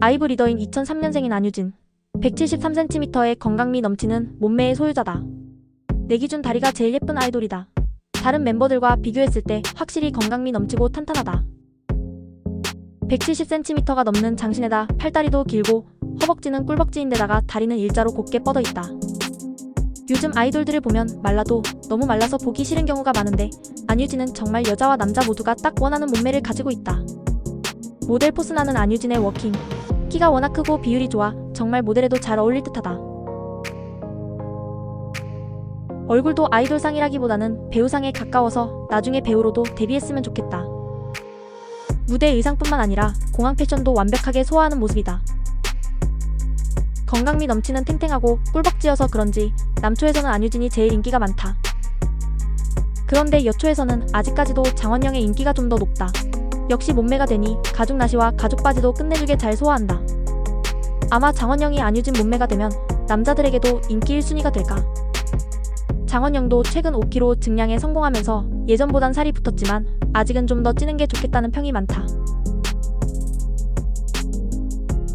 아이브 리더인 2003년생인 안유진. 173cm의 건강미 넘치는 몸매의 소유자다. 내 기준 다리가 제일 예쁜 아이돌이다. 다른 멤버들과 비교했을 때 확실히 건강미 넘치고 탄탄하다. 170cm가 넘는 장신에다 팔다리도 길고 허벅지는 꿀벅지인데다가 다리는 일자로 곧게 뻗어 있다. 요즘 아이돌들을 보면 말라도 너무 말라서 보기 싫은 경우가 많은데 안유진은 정말 여자와 남자 모두가 딱 원하는 몸매를 가지고 있다. 모델 포스 나는 안유진의 워킹. 키가 워낙 크고 비율이 좋아 정말 모델에도 잘 어울릴 듯하다. 얼굴도 아이돌상이라기보다는 배우상에 가까워서 나중에 배우로도 데뷔했으면 좋겠다. 무대 의상뿐만 아니라 공항 패션도 완벽하게 소화하는 모습이다. 건강미 넘치는 탱탱하고 꿀벅지여서 그런지 남초에서는 안유진이 제일 인기가 많다. 그런데 여초에서는 아직까지도 장원영의 인기가 좀 더 높다. 역시 몸매가 되니 가죽 나시와 가죽 바지도 끝내주게 잘 소화한다. 아마 장원영이 안유진 몸매가 되면 남자들에게도 인기 1순위가 될까? 장원영도 최근 5kg 증량에 성공하면서 예전보단 살이 붙었지만 아직은 좀 더 찌는 게 좋겠다는 평이 많다.